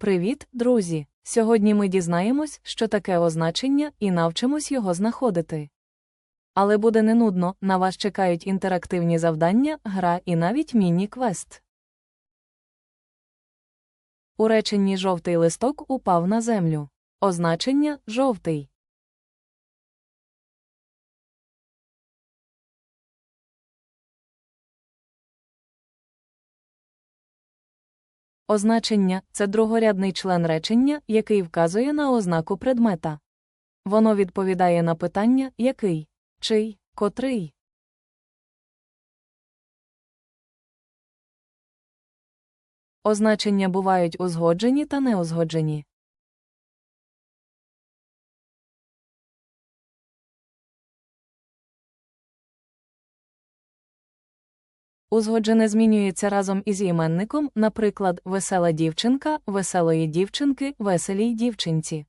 Привіт, друзі! Сьогодні ми дізнаємось, що таке означення, і навчимось його знаходити. Але буде не нудно, на вас чекають інтерактивні завдання, гра і навіть міні-квест. У реченні жовтий листок упав на землю. Означення жовтий. Означення це другорядний член речення, який вказує на ознаку предмета. Воно відповідає на питання який, чий, котрий. Означення бувають узгоджені та неузгоджені. Узгоджене змінюється разом із іменником, наприклад, весела дівчинка, веселої дівчинки, веселій дівчинці.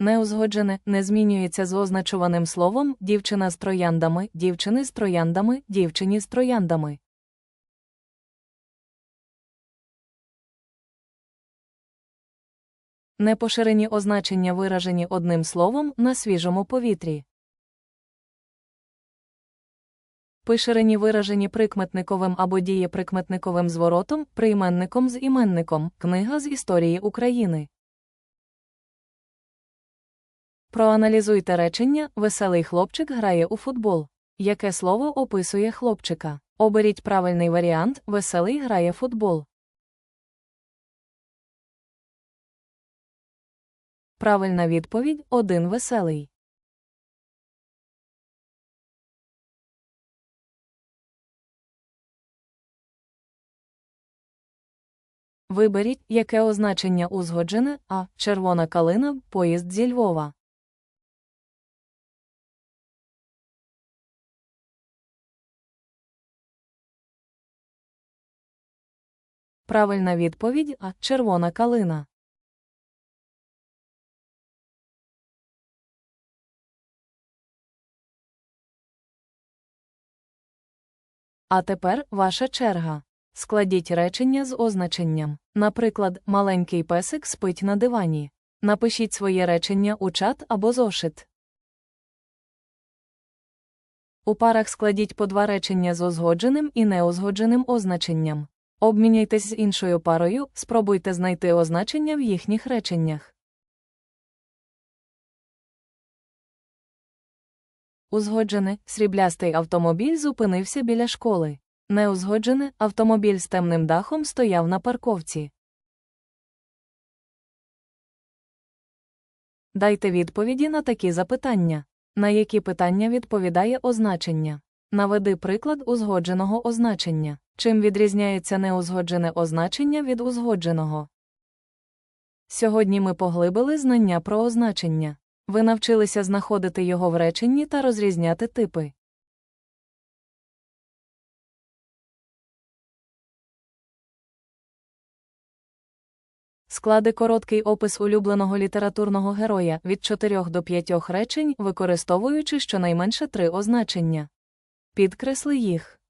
Неузгоджене не змінюється з означуваним словом дівчина з трояндами, дівчини з трояндами, дівчині з трояндами. Непоширені означення виражені одним словом на свіжому повітрі. Пиширені виражені прикметниковим або дієприкметниковим зворотом, прийменником з іменником, книга з історії України. Проаналізуйте речення Веселий хлопчик грає у футбол. Яке слово описує хлопчика? Оберіть правильний варіант Веселий грає футбол. Правильна відповідь один веселий. Виберіть, яке означення узгоджене, а червона калина поїзд зі Львова. Правильна відповідь А. Червона калина. А тепер ваша черга. Складіть речення з означенням. Наприклад, маленький песик спить на дивані. Напишіть своє речення у чат або зошит. У парах складіть по два речення з узгодженим і неузгодженим означенням. Обміняйтесь з іншою парою, спробуйте знайти означення в їхніх реченнях. Узгоджене сріблястий автомобіль зупинився біля школи. Неузгоджене автомобіль з темним дахом стояв на парковці. Дайте відповіді на такі запитання. На які питання відповідає означення? Наведи приклад узгодженого означення. Чим відрізняється неузгоджене означення від узгодженого? Сьогодні ми поглибили знання про означення. Ви навчилися знаходити його в реченні та розрізняти типи. Склади короткий опис улюбленого літературного героя від 4 до 5 речень, використовуючи щонайменше три означення. Підкресли їх.